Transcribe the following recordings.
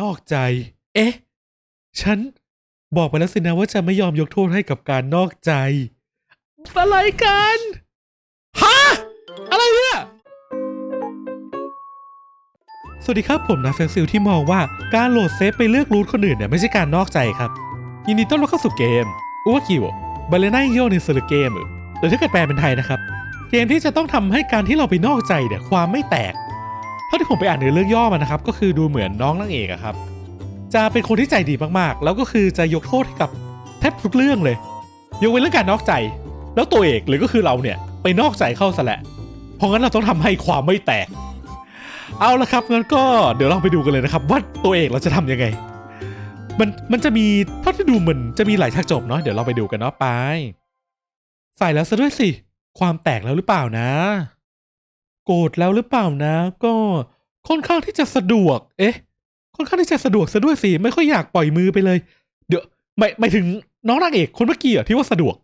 นอกใจ เอ๊ะ ฉันบอกไปแล้วสินะว่าจะไม่ยอมยกโทษให้กับการนอกใจ อะไรกัน ฮะ อะไรเนี่ย สวัสดีครับผมนะเฟลซิลที่มองว่าการโหลดเซฟไปเลือกรูทคนอื่นเนี่ยไม่ใช่การนอกใจครับ ยินดีต้อนรับเข้าสู่เกมอุวากิวบาเลน่าโยในเซอร์เกมหรือถ้าเกิดแปลเป็นไทยนะครับ เกมที่จะต้องทำให้การที่เราไปนอกใจเนี่ยความไม่แตกาที่ผมไปอ่านในเรื่องย่อมานะครับ ก็คือดูเหมือนน้องนางเอกอะครับ จะเป็นคนที่ใจดีมากๆ แล้วก็คือจะยกโทษให้กับแทบทุกเรื่องเลยยกเว้นเรื่องการนอกใจ แล้วตัวเอกหรือก็คือเราเนี่ยไปนอกใจเข้าซะแหละ เพราะงั้นเราต้องทำให้ความไม่แตก เอาละครับงั้นก็เดี๋ยวเราไปดูกันเลยนะครับ ว่าตัวเอกเราจะทำยังไง มันมันจะมีเท่าที่ดูเหมือนจะมีหลายฉากจบเนาะเดี๋ยวเราไปดูกันเนาะไป ใส่แล้วซะด้วยสิความแตกแล้วหรือเปล่านะ โกรธแล้วหรือเปล่านะ ก็ค่อนข้างที่จะสะดวก เอ๊ะ ค่อนข้างที่จะสะดวกซะด้วยสิไม่ค่อยอยากปล่อยมือไปเลย เดี๋ยวไม่ไม่ถึงน้องนางเอกคนเมื่อกี้อะที่ว่าสะดวก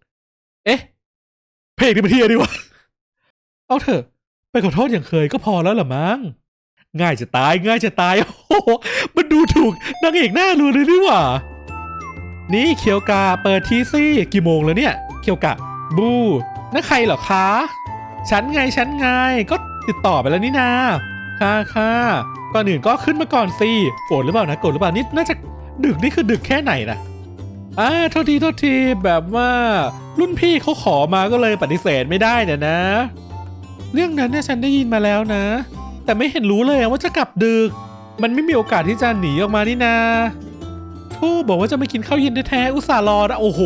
เอ๊ะ เพลงนี่มันเทียดีวะเอาเถอะ ไปขอโทษอย่างเคยก็พอแล้วล่ะมั้งง่ายจะตายง่ายจะตายโอ้โหมันดูถูกนางเอกหน้ารูเลยนี่หว่า นี่เคียวกาเปิดทีซี่กี่โมงแล้วเนี่ย เคียวกะบูนั่นใครเหรอคะ ฉันไงฉันไงก็ติดต่อไปแล้วนี่นาค่ะค่ะก่อนอื่นก็ขึ้นมาก่อนสิโกรธหรือเปล่านะกรธหรือเปล่านี่น่าจะดึกนี่คือดึกแค่ไหนนะอ่าโทษทีโทษทีแบบว่ารุ่นพี่เขาขอมาก็เลยปฏิเสธไม่ได้เนี่ยนะ เรื่องนั้นเนี่ยฉันได้ยินมาแล้วนะ แต่ไม่เห็นรู้เลยว่าจะกลับดึก มันไม่มีโอกาสที่จะหนีออกมานี่นาโธ่บอกว่าจะไม่กินข้าวเย็นแท้ๆอุตส่าห์รอนะโอ้โห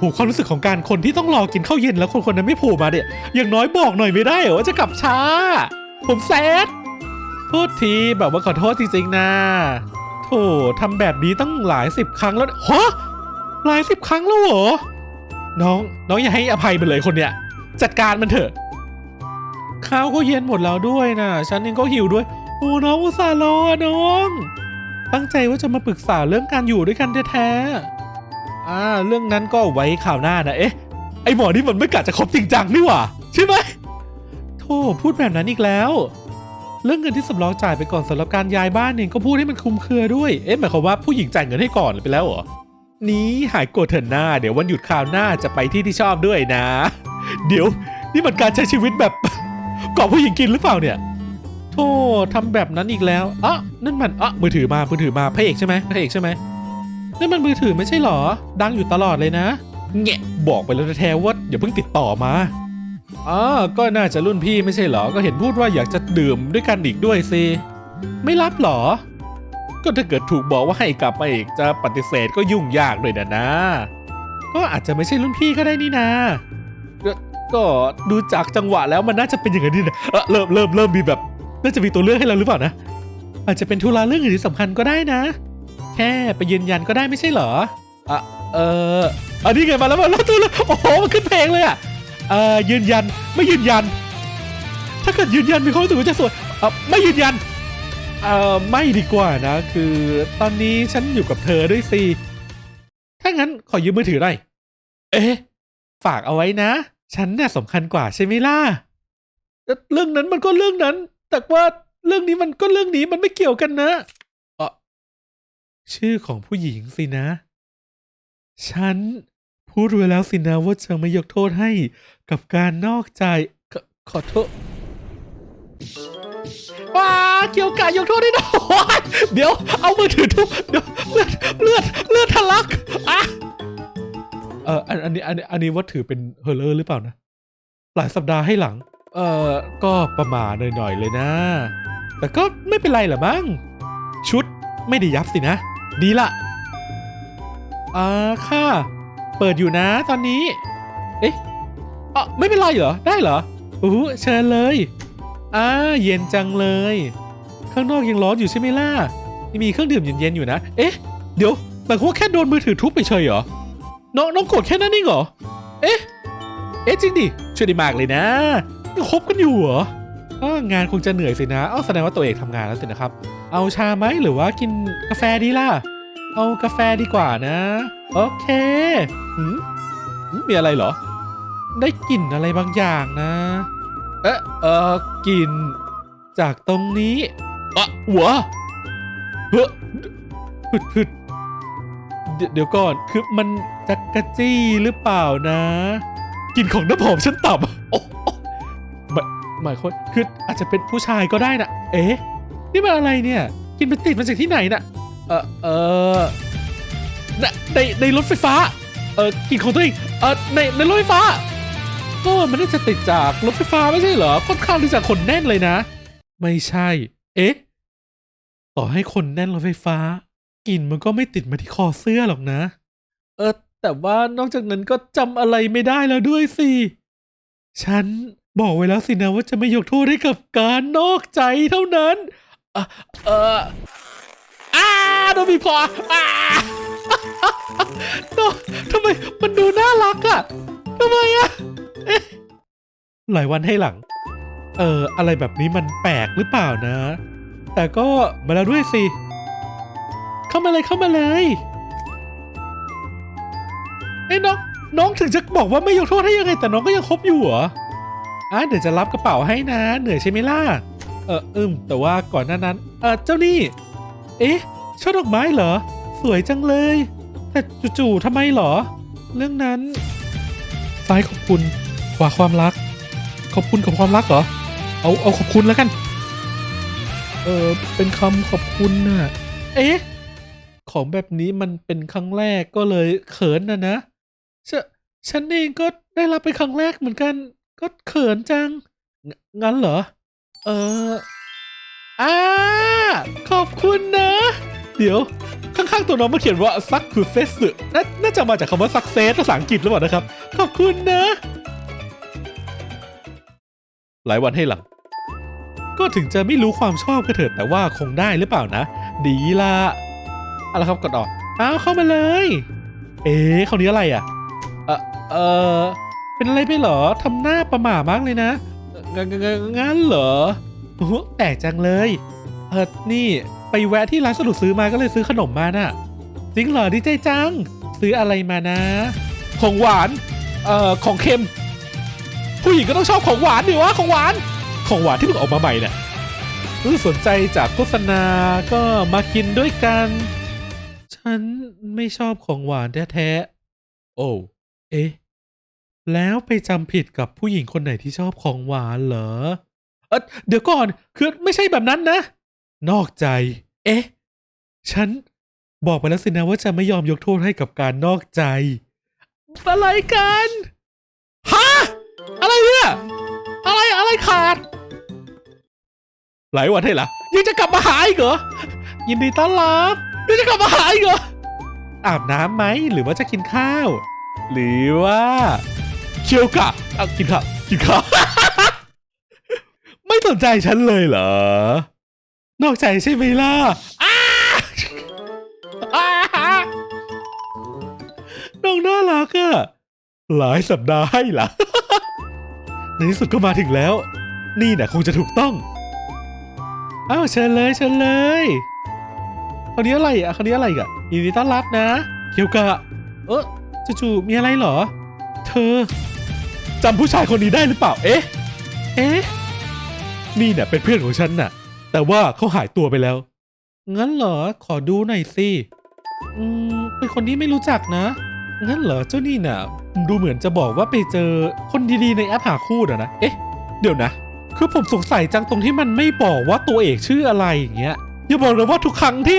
หความรู้สึกของการคนที่ต้องรอกินข้าวเย็นแล้วคนคนนั้นไม่โผล่มาเนี่ยอย่างน้อยบอกหน่อยไม่ได้เหรอว่าจะกลับช้า ผมแซดโทษทีแบบว่าขอโทษจริงๆนะโถทำแบบนี้ตั้งหลายสิบครั้งแล้วฮะหลายสิบครั้งแล้วเหรอน้องน้องอย่าให้อภัยมันเลยคนเนี้ยจัดการมันเถอะข้าวก็เย็นหมดแล้วด้วยนะฉันเองก็หิวด้วยโอ้น้องอุตส่าห์รอน้อง ตั้งใจว่าจะมาปรึกษาเรื่องการอยู่ด้วยกันแท้ๆ อ่าเรื่องนั้นก็ไว้ข่าวหน้านะเอ๊ะไอหมอนี่มันไม่กะจะคบจริงจังนี่หว่าใช่ไหมโธ่พูดแบบนั้นอีกแล้ว เรื่องเงินที่สำรองจ่ายไปก่อนสำหรับการย้ายบ้านเองก็พูดให้มันคลุมเครือด้วยเอ๊ะหมายความว่าผู้หญิงจ่ายเงินให้ก่อนไปแล้วเหรอนี้หายโกรธเถอะหน้า เดี๋ยววันหยุดคราวหน้าจะไปที่ที่ชอบด้วยนะ เดี๋ยวนี่มันการใช้ชีวิตแบบก่อผู้หญิงกินหรือเปล่าเนี่ยโธ่ทำแบบนั้นอีกแล้วอะนั่นมันอะมือถือมามือถือมาพระเอกใช่ไหมพระเอกใช่ไหม นั่นมันมือถือไม่ใช่เหรอ ดังอยู่ตลอดเลยนะแงะบอกไปแล้วแท้ๆว่าอย่าเพิ่งติดต่อมาอ๋อก็น่าจะรุ่นพี่ไม่ใช่เหรอ ก็เห็นพูดว่าอยากจะดื่มด้วยกันอีกด้วยสิ ไม่รับเหรอ ก็ถ้าเกิดถูกบอกว่าให้กลับมาอีกจะปฏิเสธก็ยุ่งยากเลยนะนะ ก็อาจจะไม่ใช่รุ่นพี่ก็ได้นี่นาก็ก็ดูจากจังหวะแล้วมันน่าจะเป็นอย่างนั้นนี่นะเออเริ่มเริ่มเริ่มมีแบบ น่าจะมีตัวเลือกให้เราหรือเปล่านะ อาจจะเป็นธุระเรื่องอื่นที่สำคัญก็ได้นะ แค่ไปยืนยันก็ได้ไม่ใช่เหรออะเอออันนี้ไงมาแล้วมาแล้วตัวแล้วโอ้โหมันขึ้นเพลงเลยอะเอ่อยืนยันไม่ยืนยัน ถ้าเกิดยืนยันมีความรู้สึกว่าจะสวยเอ่อไม่ยืนยันเอ่อไม่ดีกว่านะ คือตอนนี้ฉันอยู่กับเธอด้วยสิถ้างั้นขอยืมมือถือหน่อยเอ๊ะฝากเอาไว้นะ ฉันน่ะสำคัญกว่าใช่ไหมล่ะเอ่อเรื่องนั้นมันก็เรื่องนั้น แต่ว่าเรื่องนี้มันก็เรื่องนี้มันไม่เกี่ยวกันนะเออ ชื่อของผู้หญิงสินะ ฉันพูดไว้แล้วสินะว่าจะไม่ยกโทษให้กับการนอกใจขอขอโทษว้าเกี่ยวกับยกโทษได้ด้วยโอ๊ยเดี๋ยวเอามือถือทุบเดี๋ยวเลือดเลือดเลือดทะลักอะเอออันอันนี้อันนี้อันนี้ว่าถือเป็นเฮอร์เลอร์หรือเปล่านะ หลายสัปดาห์ให้หลัง เออก็ประมาณหน่อยๆเลยนะ แต่ก็ไม่เป็นไรหรอมั้งชุดไม่ได้ยับสินะ ดีละอ่าค่ะ เปิดอยู่นะตอนนี้ เอ๊ะอ๋อไม่เป็นไรเหรอ ได้เหรออู้เชิญเลยอ่าเย็นจังเลย ข้างนอกยังร้อนอยู่ใช่ไหมล่ะมีเครื่องดื่มเย็นๆอยู่นะ เอ๊ะ เดี๋ยวหมายความว่าแค่โดนมือถือทุบไปเฉยเหรอ น้องน้องโกดแค่นั้นเองเหรอ เอ๊ะ เอ๊ะจริงดิช่วยได้มากเลยนะยังคบกันอยู่เหรอ อ้องานคงจะเหนื่อยสินะ เอ้าแสดงว่าตัวเองทำงานแล้วสินะครับ เอาชาไหมหรือว่ากินกาแฟดีล่ะ เอากาแฟดีกว่านะ โอเคหืมมีอะไรเหรอ ได้กลิ่นอะไรบางอย่างนะ เอ๊ะเออกลิ่นจากตรงนี้อะหัวเฮ้อพึดพึดเดี๋ยวก่อน คือมันจักกะจี้หรือเปล่านะ กลิ่นของน้ำหอมฉันต่ำโอ้โอ้ หมายความคืออาจจะเป็นผู้ชายก็ได้นะเอ๊ะนี่มันอะไรเนี่ย กินไปติดมาจากที่ไหนน่ะเออเออในในในรถไฟฟ้าเออกินของตัวเองเออในในรถไฟฟ้าก็มันน่าจะติดจากรถไฟฟ้าไม่ใช่เหรอค่อนข้างที่จะคนแน่นเลยนะ ไม่ใช่ เอ๊ะต่อให้คนแน่นรถไฟฟ้ากลิ่นมันก็ไม่ติดมาที่คอเสื้อหรอกนะ เออแต่ว่านอกจากนั้นก็จำอะไรไม่ได้แล้วด้วยสิ ฉัน บอกไว้แล้วสินะว่าจะไม่ยกโทษให้กับการนอกใจเท่านั้นเออเอออ้าโดนบีบคออ้าโดทำไมมันดูน่ารักอะทำไมอะเอ๊ะหลายวันให้หลัง เออ อะไรแบบนี้มันแปลกหรือเปล่านะ แต่ก็มาแล้วด้วยสิ เข้ามาเลยเข้ามาเลยเอ้น้องน้องถึงจะบอกว่าไม่ยกโทษให้ยังไง แต่น้องก็ยังคบอยู่เหรอ อะเดี๋ยวจะรับกระเป๋าให้นะ เหนื่อยใช่ไหมล่ะ เอออืม แต่ว่าก่อนหน้านั้น เออเจ้านี่ เอ๊ะช่อดอกไม้เหรอ สวยจังเลย แต่จู่ๆทำไมเหรอ เรื่องนั้น ซ้ายขอบคุณ ขวาความรัก ขอบคุณกับความรักเหรอ เอา เอาขอบคุณแล้วกัน เออเป็นคำขอบคุณน่ะ เอ๊ะ ของแบบนี้มันเป็นครั้งแรกก็เลยเขินนะนะฉนฉันเองก็ได้รับเป็นครั้งแรกเหมือนกัน ก็เขินจังงงั้นเหรอ เอออ่าขอบคุณนะ เดี๋ยว ข้างๆตัวน้องมาเขียนว่า success น่าน่าจะมาจากคำว่า success ภาษาอังกฤษหรือเปล่านะครับ ขอบคุณนะ หลายวันให้หลัง ก็ถึงจะไม่รู้ความชอบก็เถิดแต่ว่าคงได้หรือเปล่านะ ดีละเอาละครับกดออกอ้าวเข้ามาเลย เอ๊ะเขาวนี้อะไรอะ เออเออ เป็นอะไรไปเหรอทำหน้าประหม่ามากเลยนะงงงงงั้นเหรอโอ้แปลกจังเลยเออนี่ไปแวะที่ร้านสะดวกซื้อมาก็เลยซื้อขนมมาน่ะจริงเหรอดีใจจัง ซื้ออะไรมานะ ของหวานเอ่อของเค็ม ผู้หญิงก็ต้องชอบของหวานดิวะของหวาน ของหวานที่เพิ่งออกมาใหม่เนี่ยรู้สนใจจากโฆษณาก็มากินด้วยกัน ฉันไม่ชอบของหวานแท้ๆโอ้เอ๊ะ แล้วไปจำผิดกับผู้หญิงคนไหนที่ชอบของหวานเหรอ เออเดี๋ยวก่อน คือไม่ใช่แบบนั้นนะ นอกใจ เอ๊ะ ฉันบอกไปแล้วสินะว่าจะไม่ยอมยกโทษให้กับการนอกใจ อะไรกัน ฮะ อะไรเนี่ย อะไรอะไรขาด หลายวันให้ละยังจะกลับมาหาอีกเหรอ ยินดีต้อนรับยังจะกลับมาหาอีกเหรอ อาบน้ำไหม หรือว่าจะกินข้าว หรือว่า เคียวกะเอากินข้าวกินข้าวไม่สนใจฉันเลยเหรอ นอกใจใช่ไหมล่ะน้องน่ารักอะหลายสัปดาห์ให้ละในที่สุดก็มาถึงแล้ว นี่นะคงจะถูกต้อง อ้าวเชิญเลยเชิญเลยคนนี้อะไรอะคนนี้อะไรอีกอะยินดีต้อนรับนะเคียวกะ เออจู่ๆมีอะไรเหรอ เธอ จำผู้ชายคนนี้ได้หรือเปล่า เอ๊ะ เอ๊ะ นี่เนี่ยเป็นเพื่อนของฉันน่ะ แต่ว่าเขาหายตัวไปแล้ว งั้นเหรอ ขอดูหน่อยสิ อืม เป็นคนที่ไม่รู้จักนะ งั้นเหรอ เจ้านี่น่ะ ดูเหมือนจะบอกว่าไปเจอคนดีๆในแอปหาคู่อะนะ เอ๊ะ เดี๋ยวนะ คือผมสงสัยจังตรงที่มันไม่บอกว่าตัวเอกชื่ออะไรอย่างเงี้ย อย่าบอกเลยว่าทุกครั้งที่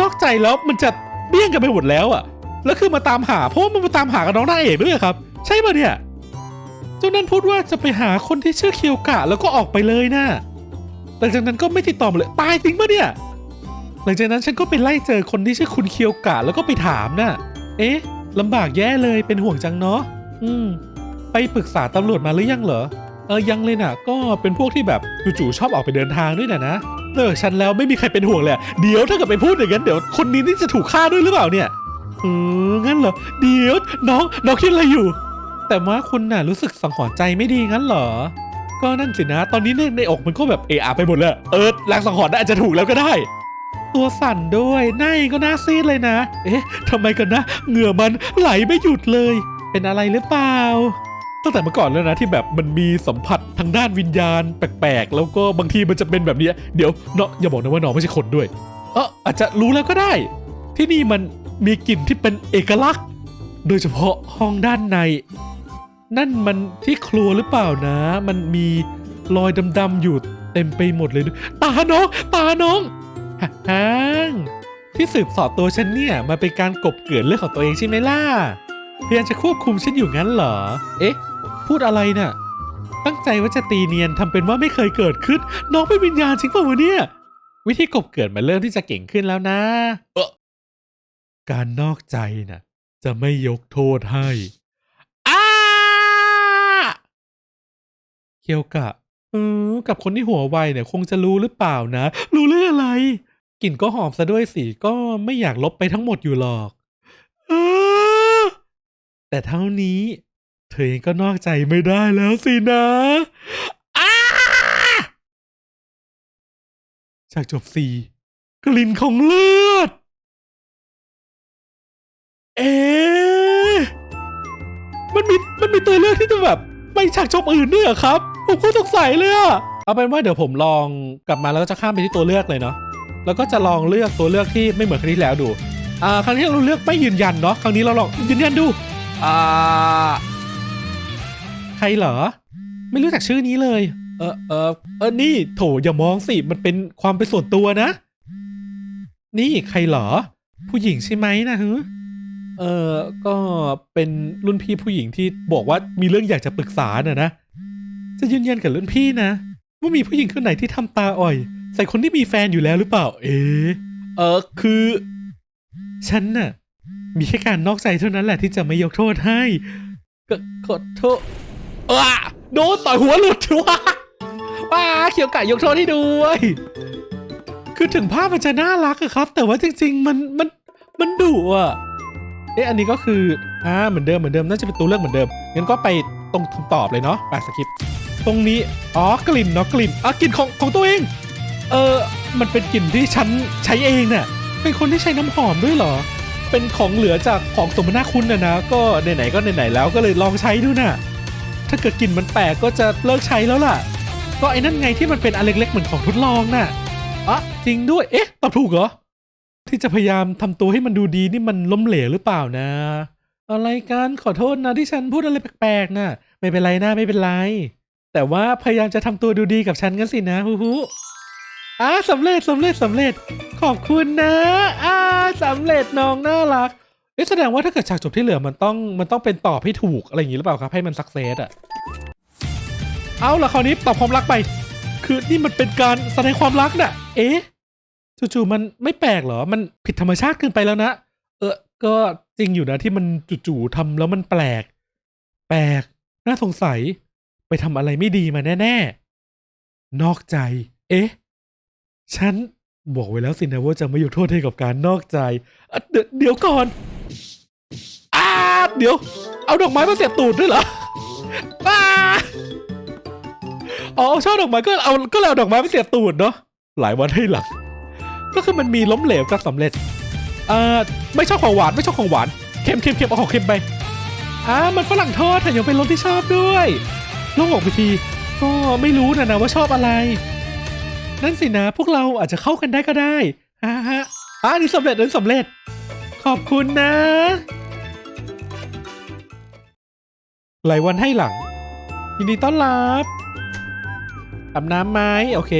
นอกใจแล้วมันจะเบี้ยงกันไปหมดแล้วอะแล้วคือมาตามหา เพราะมันมาตามหากับน้องนาเอกด้วยครับ ใช่ปะเนี่ย เจ้านั้นพูดว่าจะไปหาคนที่ชื่อเคียวกะแล้วก็ออกไปเลยนะหลังจากนั้นก็ไม่ติดต่อมาเลยตายจริงปะเนี่ย หลังจากนั้นฉันก็ไปไล่เจอคนที่ชื่อคุณเคียวกะแล้วก็ไปถามน่ะ เอ๊ะลำบากแย่เลยเป็นห่วงจังเนาะอืม ไปปรึกษาตำรวจมาหรือยังเหรอเออยังเลยน่ะ ก็เป็นพวกที่แบบจู่ๆชอบออกไปเดินทางด้วยนะนะเลิกฉันแล้วไม่มีใครเป็นห่วงเลยเดี๋ยวถ้าเกิดไปพูดอย่างนั้นเดี๋ยวคนนี้นี่จะถูกฆ่าด้วยหรือเปล่าเนี่ยเอองั้นเหรอเดี๋ยวน้องน้องคิดอะไรอยู่ แต่ว่าคุณน่ะรู้สึกสังหรณ์ใจไม่ดีงั้นเหรอ ก็นั่นสินะ ตอนนี้ในในอกมันก็แบบเอะอะไปหมดเลยเออแรงสังหรณ์น่าอาจจะถูกแล้วก็ได้ ตัวสั่นด้วยหน้าเองก็หน้าซีดเลยนะ เอ๊ะทำไมกันนะ เหงื่อมันไหลไม่หยุดเลย เป็นอะไรหรือเปล่า ตั้งแต่เมื่อก่อนแล้วนะที่แบบมันมีสัมผัสทางด้านวิญญาณแปลกๆ แล้วก็บางทีมันจะเป็นแบบเนี้ยเดี๋ยวเนาะอย่าบอกนะว่าน้องไม่ใช่คนด้วยเเอออาจจะรู้แล้วก็ได้ ที่นี่มันมีกลิ่นที่เป็นเอกลักษณ์ โดยเฉพาะห้องด้านใน นั่นมันที่ครัวหรือเปล่านะ มันมีรอยดำๆอยู่เต็มไปหมดเลยด้วยตาน้อง ตาน้องฮ่างที่สืบสอบตัวฉันเนี่ยมาเป็นการกบเกลื่อนเรื่องของตัวเองใช่ไหมล่ะพยายามจะควบคุมฉันอยู่งั้นเหรอ เอ๊ะ พูดอะไรน่ะ ตั้งใจว่าจะตีเนียนทำเป็นว่าไม่เคยเกิดขึ้น น้องเป็นวิญญาณจริงเปล่าวะเนี่ย วิธีกบเกิดมันเริ่มที่จะเก่งขึ้นแล้วนะเออการนอกใจน่ะ จะไม่ยกโทษให้อ้า เคียวกะ เออ กับคนที่หัวไวเนี่ยคงจะรู้หรือเปล่านะ รู้เรื่องอะไร กลิ่นก็หอมซะด้วยสิ ก็ไม่อยากลบไปทั้งหมดอยู่หรอกออแต่เท่านี้ เธอเองก็นอกใจไม่ได้แล้วสินะจากจบสี่กลิ่นของเลือด เอ๊ะมันมีมันมีตัวเลือกที่จะแบบไปฉากจบอื่นด้วยเหรอครับ ผมก็สงสัยเลยอะเอาเป็นว่าเดี๋ยวผมลองกลับมาแล้วก็จะข้ามไปที่ตัวเลือกเลยเนาะแล้วก็จะลองเลือกตัวเลือกที่ไม่เหมือนครั้งที่แล้วดูอ่าครั้งที่เราเลือกไม่ยืนยันเนาะครั้งนี้เราลองยืนยันดูอ่าใครเหรอ ไม่รู้จักชื่อนี้เลย เออเออเออนี่โถอย่ามองสิมันเป็นความเป็นส่วนตัวนะ นี่ใครเหรอ ผู้หญิงใช่ไหมนะฮึเออก็เป็นรุ่นพี่ผู้หญิงที่บอกว่ามีเรื่องอยากจะปรึกษาน่ะนะ จะยืนยันกับรุ่นพี่นะ ว่ามีผู้หญิงคนไหนที่ทำตาอ่อย ใส่คนที่มีแฟนอยู่แล้วหรือเปล่า เอะเออคือ ฉันน่ะ มีแค่การนอกใจเท่านั้นแหละที่จะไม่ยกโทษให้ก็ขอโทษเออโดนต่อยหัวหลุดว่ะว้าเขียวไก่ยกโทษให้ด้วย คือถึงภาพมันจะน่ารักอะครับ แต่ว่าจริง ๆ มันมันมันดุอะเอ๊ะอันนี้ก็คือ อ่าเหมือนเดิมเหมือนเดิมน่าจะเป็นตัวเลือกเหมือนเดิมงั้นก็ไปตรงคำตอบเลยเนาะไปสคริปต์ตรงนี้อ๋อกลิ่นเนาะกลิ่นอะกลิ่นของของตัวเอง เออมันเป็นกลิ่นที่ฉันใช้เองน่ะเป็นคนที่ใช้น้ำหอมด้วยเหรอ เป็นของเหลือจากของสมนาคุณนะนะก็ไหนๆก็ไหนๆแล้วก็เลยลองใช้ดูน่ะถ้าเกิดกลิ่นมันแปลกก็จะเลิกใช้แล้วล่ะ ก็ไอ้นั่นไงที่มันเป็นอันเล็กๆเหมือนของทดลองน่ะอะจริงด้วยเอ๊ะตอบถูกเหรอที่จะพยายามทำตัวให้มันดูดีนี่มันล้มเหลวหรือเปล่านะ อะไรกันขอโทษนะที่ฉันพูดอะไรแปลกๆนะไม่เป็นไรนะไม่เป็นไร แต่ว่าพยายามจะทำตัวดูดีกับฉันกันสินะฮูฮูอ่าสำเร็จสำเร็จสำเร็จ ขอบคุณนะอ่าสำเร็จน้องน่ารักเอ๊ะแสดงว่าถ้าเกิดฉากจบที่เหลือมันต้องมันต้องเป็นตอบให้ถูกอะไรอย่างนี้หรือเปล่าครับ ให้มันสักเซสอะเอาละคราวนี้ตอบความรักไป คือนี่มันเป็นการแสดงความรักน่ะ เอ๊ะจู่ๆมันไม่แปลกเหรอ มันผิดธรรมชาติเกินไปแล้วนะ เออก็ จริงอยู่นะที่มันจู่ๆทำแล้วมันแปลก แปลก น่าสงสัย ไปทำอะไรไม่ดีมาแน่ ๆ นอกใจ เอ๊ะ ฉันบอกไว้แล้วสินะว่าจะไม่ยกโทษให้กับการนอกใจเดี๋ยวเดี๋ยวก่อนอ้าเดี๋ยว เอาดอกไม้มาเสียบตูดด้วยเหรออ้าอ๋อชอบดอกไม้ก็เอาก็เลยเอาดอกไม้มาเสียบตูดเนาะหลายวันให้หลัง ก็คือมันมีล้มเหลวกับสำเร็จ อ่าไม่ชอบของหวานไม่ชอบของหวานเค็มเค็มเค็มเอาของเค็มไปอ่ามันฝรั่งทอดแต่ยังเป็นรสที่ชอบด้วยโล่งอกไปทีก็ไม่รู้นะนะว่าชอบอะไร นั่นสินะพวกเราอาจจะเข้ากันได้ก็ได้ฮ่าฮะอ่านี่สำเร็จนั่นสำเร็จ ขอบคุณนะ หลายวันให้หลัง ยินดีต้อนรับอาบน้ำไหมโอเค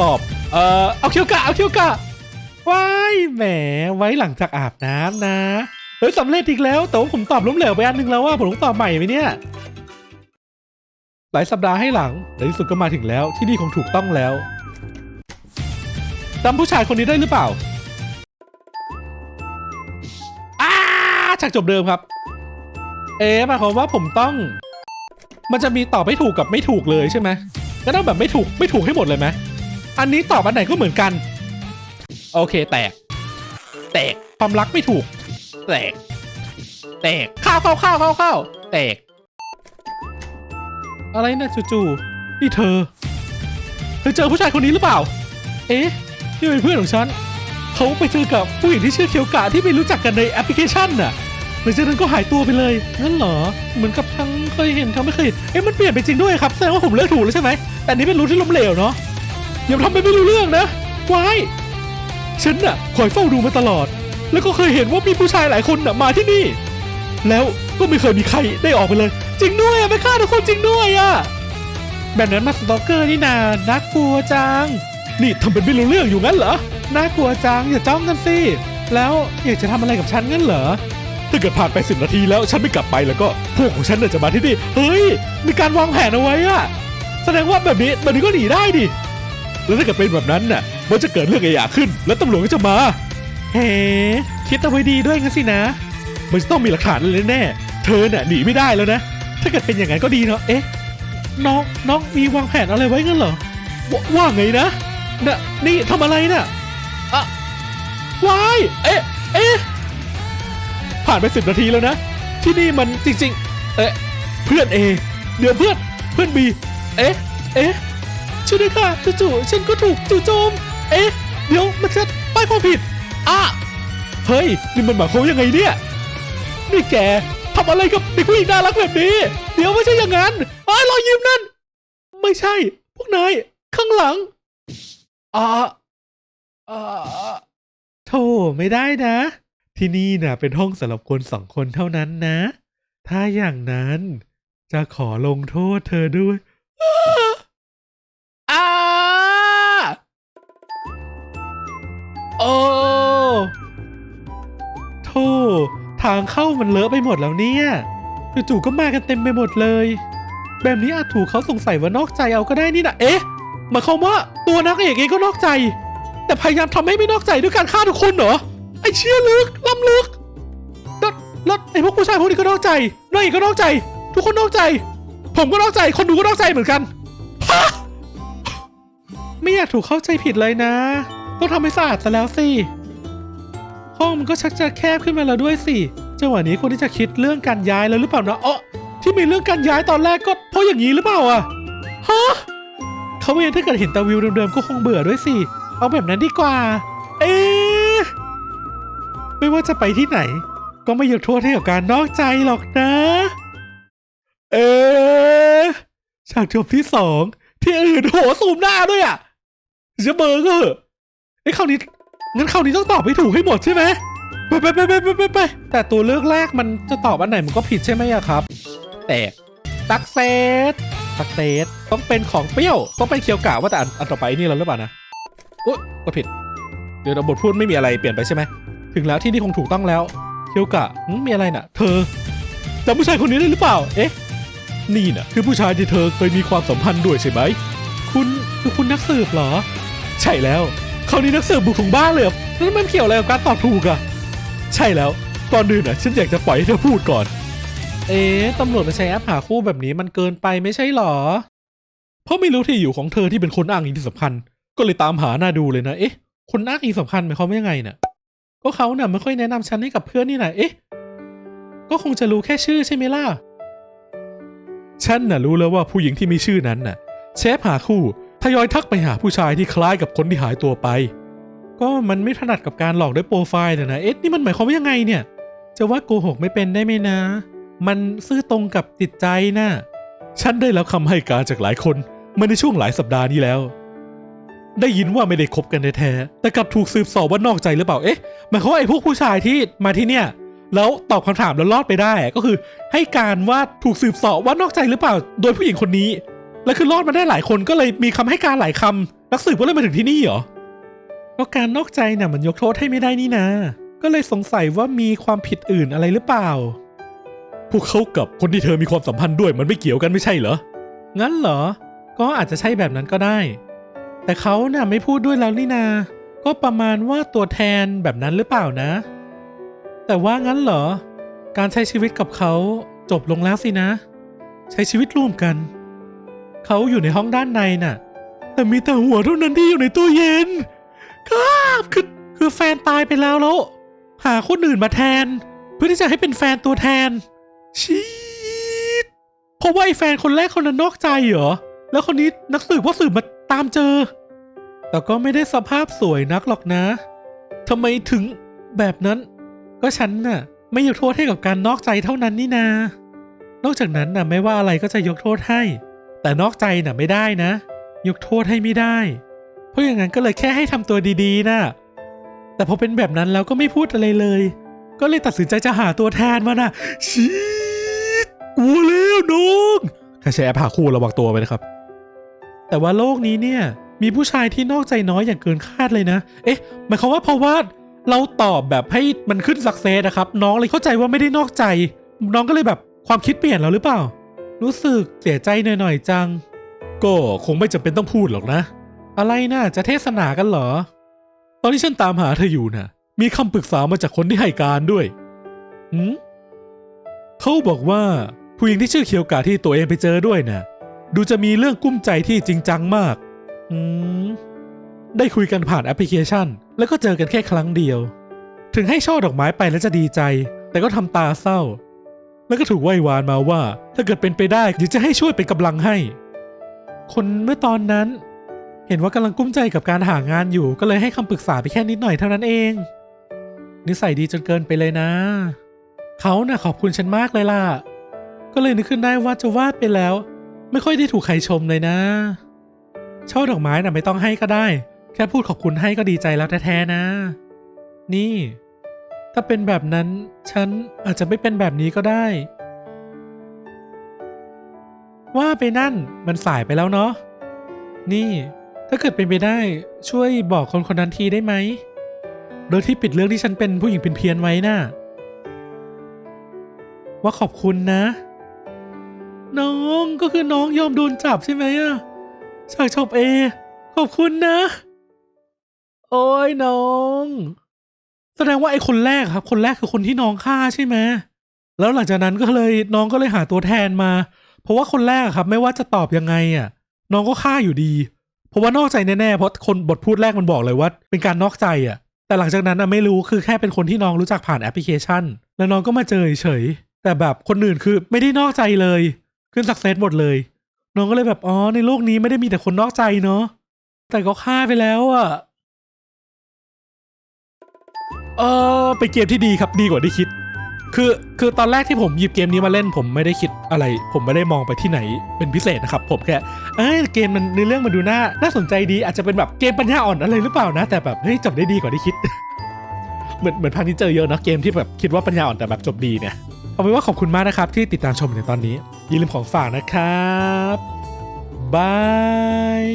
ตอบ เอ่อเอาเคียวกะเอาเคียวกะ ว้ายแหมไว้หลังจากอาบน้ำนะเฮ้ยสำเร็จอีกแล้ว แต่ว่าผมตอบล้มเหลวไปอันหนึงแล้วว่าผมต้องตอบใหม่ไหมเนี่ยหลายสัปดาห์ให้หลังในที่สุดก็มาถึงแล้วที่นี่คงถูกต้องแล้วจำผู้ชายคนนี้ได้หรือเปล่าอ้าฉากจบเดิมครับ เอ๊ะหมายความว่าผมต้อง มันจะมีตอบไม่ถูกกับไม่ถูกเลยใช่ไหมก็ต้องแบบไม่ถูกไม่ถูกให้หมดเลยไหมอันนี้ตอบอันไหนก็เหมือนกัน โอเค แตก แตกความรักไม่ถูก แตก แตกข้าวข้าวข้าวข้าวข้าวแตก อะไรนะจู่ๆนี่เธอเคยเจอผู้ชายคนนี้หรือเปล่า เอ๊ะนี่เป็นเพื่อนของฉันเขาไปเจอกับผู้หญิงที่ชื่อเคียวกะที่ไปรู้จักกันในแอปพลิเคชันน่ะหลังจากนั้นก็หายตัวไปเลยงั้นเหรอ เหมือนกับทั้งเคยเห็นทั้งไม่เคยเห็นเอ๊ะมันเปลี่ยนไปจริงด้วยครับแสดงว่าผมเลือกถูกแล้วใช่ไหมแต่นี้เป็นรู้ที่ล้มเหลวเนาะอย่าทำไปไม่รู้เรื่องนะวาย ฉันน่ะคอยเฝ้าดูมาตลอด แล้วก็เคยเห็นว่ามีผู้ชายหลายคนน่ะมาที่นี่ แล้วก็ไม่เคยมีใครได้ออกไปเลย จริงด้วยอะไปฆ่าทุกคนจริงด้วยอะแบบนั้นมาสตอกเกอร์นี่นาน่ากลัวจัง นี่ทำเป็นไม่รู้เรื่องอยู่งั้นเหรอน่ากลัวจังอย่าจ้องกันสิแล้วอยากจะทำอะไรกับฉันงั้นเหรอถ้าเกิดผ่านไปสิบนาทีแล้วฉันไม่กลับไปแล้วก็พวกของฉันน่ะจะมาที่นี่เฮ้ย มีการวางแผนเอาไว้อะแสดงว่าแบบนี้แบบนี้ก็หนีได้ดิแล้วถ้าเกิดเป็นแบบนั้นน่ะ มันจะเกิดเรื่องใหญ่ขึ้น แล้วตำรวจก็จะมาเฮ้คิดเอาไว้ดีด้วยงั้นสินะ มันจะต้องมีหลักฐานอะไรแน่เธอน่ะหนีไม่ได้แล้วนะ ถ้าเกิดเป็นอย่างนั้นก็ดีเนาะเอ๊ะน้องน้องมีวางแผนอะไรไว้งั้นเหรอวว่าไงนะน่ะนี่ทำอะไรน่ะอะวายเอ๊ะเอ๊ะผ่านไปสิบนาทีแล้วนะ ที่นี่มันจริง ๆ เอ๊ะเพื่อนเอเดี๋ยวเพื่อนเพื่อนบีเอ๊ะเอ๊ะช่วยด้วยค่ะจู่ๆฉันก็ถูกจู่โจม เอ๊ะ เดี๋ยวมันจะป้ายความผิดอะเฮ้ย นี่มันหมายความยังไงเนี่ย นี่แกทำอะไรกับเด็กผู้หญิงน่ารักแบบนี้ เดี๋ยวไม่ใช่อย่างนั้นอ้ารอยยิ้มนั่น ไม่ใช่ พวกนาย ข้างหลังอ่าอ่าโธ่ไม่ได้นะ ที่นี่น่ะ เป็นห้องสำหรับคนสองคนเท่านั้นนะ ถ้าอย่างนั้น จะขอลงโทษเธอด้วย ทางเข้ามันเลอะไปหมดแล้วเนี่ยจู่ๆก็มากันเต็มไปหมดเลย แบบนี้อาจถูกเขาสงสัยว่านอกใจเอาก็ได้นี่นะเอ๊ะหมายความว่าตัวนักเอกเองก็นอกใจ แต่พยายามทำให้ไม่นอกใจด้วยการฆ่าทุกคนเหรอไอ้เชี่ยลึกล้ำลึกแล้วแล้วไอ้พวกผู้ชายพวกนี้ก็นอกใจนางเอกก็นอกใจ ทุกคนนอกใจ ผมก็นอกใจคนดูก็นอกใจเหมือนกันไม่อยากถูกเข้าใจผิดเลยนะ ต้องทำให้สะอาดซะแล้วสิ ห้องมันก็ชักจะแคบขึ้นมาแล้วด้วยสิจังหวะนี้คนที่จะคิดเรื่องการย้ายแล้วหรือเปล่านะเออที่มีเรื่องการย้ายตอนแรกก็เพราะอย่างนี้หรือเปล่าอะฮะเขาเองถ้าเกิดเห็นต่วิวเดิมๆก็คงเบื่อด้วยสิเอาแบบนั้นดีกว่า เอ๊ไม่ว่าจะไปที่ไหน ก็ไม่ยกโทษให้กับการนอกใจหรอกนะ เอ๊ฉากจบที่สองที่อื่นโหซูมหน้าด้วยอะจะเบอร์ก็เหอะไอ้คราวนี้ งั้นคราวนี้ต้องตอบให้ถูกให้หมดใช่ไหมไปไปไปไปไปไปไปแต่ตัวเลือกแรกมันจะตอบอันไหนมันก็ผิดใช่ไหมอะครับ แต่สักเซสสักเซสต้องเป็นของเปรี้ยว ต้องเป็นเคียวกะว่าแต่อันอันต่อไปนี่เราหรือเปล่านะอุ๊ยก็ผิด เดี๋ยวเราบทพูดไม่มีอะไรเปลี่ยนไปใช่ไหมถึงแล้วที่นี่คงถูกต้องแล้ว เคียวกะมีอะไรน่ะ เธอจำผู้ชายคนนี้ได้หรือเปล่า เอ๊ะ นี่น่ะ คือผู้ชายที่เธอเคยมีความสัมพันธ์ด้วยใช่ไหม คุณคือคุณนักสืบเหรอ ใช่แล้ว เขาวนี้นักสืบบุกถึงบ้านเลยเหรอแล้วมันเกี่ยวอะไรกับการตอบถูกอะใช่แล้วก่อนอื่นน่ะฉันอยากจะปล่อยให้เธอพูดก่อน เอ๊ะตำรวจมาใช้แอปหาคู่แบบนี้มันเกินไปไม่ใช่หรอ เพราะไม่รู้ที่อยู่ของเธอที่เป็นคนอ้างอิงที่สำคัญ ก็เลยตามหาหน้าดูเลยนะ เอ๊ะ คนอ้างอิงสำคัญหมายความว่ายังไงน่ะก็เขาน่ะไม่ค่อยแนะนำฉันให้กับเพื่อนนี่นะเอ๊ะ ก็คงจะรู้แค่ชื่อใช่ไหมล่ะ ฉันน่ะรู้แล้วว่าผู้หญิงที่มีชื่อนั้นน่ะเชฟหาคู่ ทยอยทักไปหาผู้ชายที่คล้ายกับคนที่หายตัวไป ก็มันไม่ถนัดกับการหลอกด้วยโปรไฟล์นะนะ เอ๊ะนี่มันหมายความว่ายังไงเนี่ย จะว่าโกหกไม่เป็นได้ไหมนะ มันซื่อตรงกับจิตใจน่ะ ฉันได้แล้วคำให้การจากหลายคนมาในช่วงหลายสัปดาห์นี้แล้ว ได้ยินว่าไม่ได้คบกันแท้ๆแต่กลับถูกสืบสอบว่านอกใจหรือเปล่า เอ๊ะหมายความว่าไอ้พวกผู้ชายที่มาที่เนี่ยแล้วตอบคำถามแล้วรอดไปได้ก็คือ ให้การว่าถูกสืบสอบว่านอกใจหรือเปล่า โดยผู้หญิงคนนี้ แล้วคือรอดมาได้หลายคนก็เลยมีคำให้การหลายคำนักสืบก็เลยมาถึงที่นี่เหรอก็การนอกใจน่ะมันยกโทษให้ไม่ได้นี่นะก็เลยสงสัยว่ามีความผิดอื่นอะไรหรือเปล่า พวกเขากับคนที่เธอมีความสัมพันธ์ด้วยมันไม่เกี่ยวกันไม่ใช่เหรอ งั้นเหรอ ก็อาจจะใช่แบบนั้นก็ได้ แต่เขาน่ะไม่พูดด้วยแล้วนี่นา ก็ประมาณว่าตัวแทนแบบนั้นหรือเปล่านะ แต่ว่างั้นเหรอ การใช้ชีวิตกับเขาจบลงแล้วสินะ ใช้ชีวิตร่วมกัน เขาอยู่ในห้องด้านในน่ะ แต่มีแต่หัวเท่านั้นที่อยู่ในตู้เย็น ครับคือคือแฟนตายไปแล้วแล้ว หาคนอื่นมาแทน เพื่อที่จะให้เป็นแฟนตัวแทน ชีดเพราะว่าไอ้แฟนคนแรกคนนั้นนอกใจเหรอ แล้วคนนี้นักสืบว่าสืบมาตามเจอ แต่ก็ไม่ได้สภาพสวยนักหรอกนะทำไมถึงแบบนั้น ก็ฉันน่ะ ไม่ยกโทษให้กับการนอกใจเท่านั้นนี่นา นอกจากนั้นน่ะไม่ว่าอะไรก็จะยกโทษให้ แต่นอกใจน่ะไม่ได้นะ ยกโทษให้ไม่ได้ เพราะอย่างนั้นก็เลยแค่ให้ทำตัวดีๆน่ะแต่พอเป็นแบบนั้นแล้วก็ไม่พูดอะไรเลย ก็เลยตัดสินใจจะหาตัวแทนมานะชีกลัวแล้วน้องแค่ใช้แอปหาคู่ระวังตัวไว้นะครับ แต่ว่าโลกนี้เนี่ย มีผู้ชายที่นอกใจน้อยอย่างเกินคาดเลยนะ เอ๊ะหมายความว่าเพราะว่าเราตอบแบบให้มันขึ้นสักเซสนะครับ น้องเลยเข้าใจว่าไม่ได้นอกใจ น้องก็เลยแบบความคิดเปลี่ยนแล้วหรือเปล่า รู้สึกเสียใจหน่อยๆจัง ก็คงไม่จำเป็นต้องพูดหรอกนะ อะไรนะ่ะจะเทศนากันเหรอ ตอนที่ฉันตามหาเธออยู่น่ะ มีคำปรึกษามาจากคนที่ให้การด้วยหืมเขาบอกว่าผู้หญิงที่ชื่อเคียวกาที่ตัวเองไปเจอด้วยน่ะ ดูจะมีเรื่องกุ้มใจที่จริงจังมากอืมได้คุยกันผ่านแอปพลิเคชัน แล้วก็เจอกันแค่ครั้งเดียว ถึงให้ช่อดอกไม้ไปแล้วจะดีใจ แต่ก็ทำตาเศร้า แล้วก็ถูกไหว้วานมาว่า ถ้าเกิดเป็นไปได้เดี๋ยวจะให้ช่วยเป็นกำลังให้ คนเมื่อตอนนั้น เห็นว่ากำลังกุ้มใจกับการหางานอยู่ ก็เลยให้คำปรึกษาไปแค่นิดหน่อยเท่านั้นเอง นิสัยดีจนเกินไปเลยนะ เขาน่ะขอบคุณฉันมากเลยล่ะ ก็เลยนึกขึ้นได้ว่าจะวาดไปแล้ว ไม่ค่อยได้ถูกใครชมเลยนะช่อดอกไม้น่ะไม่ต้องให้ก็ได้ แค่พูดขอบคุณให้ก็ดีใจแล้วแท้ๆนะ นี่ ถ้าเป็นแบบนั้นฉันอาจจะไม่เป็นแบบนี้ก็ได้ ว่าไปนั่นมันสายไปแล้วเนาะ นี่ถ้าเกิดเป็นไปได้ช่วยบอกคนคนนั้นทีได้ไหม โดยที่ปิดเรื่องที่ฉันเป็นผู้หญิงเป็นเพี้ยนไว้น่ะ ว่าขอบคุณนะ น้องก็คือน้องยอมโดนจับใช่ไหมอะฉากชอบเอ ขอบคุณนะ โอ้ยน้อง แสดงว่าไอ้คนแรกครับ คนแรกคือคนที่น้องฆ่าใช่ไหมแล้วหลังจากนั้นก็เลยน้องก็เลยหาตัวแทนมา เพราะว่าคนแรกครับ ไม่ว่าจะตอบยังไงอะ น้องก็ฆ่าอยู่ดี เพราะว่านอกใจแน่ๆเพราะคนบทพูดแรกมันบอกเลยว่า เป็นการนอกใจอะ แต่หลังจากนั้นอะไม่รู้คือแค่เป็นคนที่น้องรู้จักผ่านแอปพลิเคชัน แล้วน้องก็มาเจอเฉยแต่แบบคนอื่นคือไม่ได้นอกใจเลย ขึ้นสักเซสหมดเลย น้องก็เลยแบบอ๋อในโลกนี้ไม่ได้มีแต่คนนอกใจเนาะแต่ก็ฆ่าไปแล้วอะ เออเป็นเกมที่ดีครับดีกว่าที่คิด คือคือตอนแรกที่ผมหยิบเกมนี้มาเล่นผมไม่ได้คิดอะไร ผมไม่ได้มองไปที่ไหนเป็นพิเศษนะครับ ผมแค่เอ้ยเกมมันในเรื่องมันดูน่าน่าสนใจดีอาจจะเป็นแบบเกมปัญญาอ่อนอะไรหรือเปล่านะ แต่แบบเฮ้ยจบได้ดีกว่าที่คิด เหมือนเหมือนพันนี้เจอเยอะเนะเกมที่แบบคิดว่าปัญญาอ่อนแต่แบบจบดีเนี่ยเอาเป็นว่าขอบคุณมากนะครับที่ติดตามชมในตอนนี้อย่าลืมของฝากนะครับบาย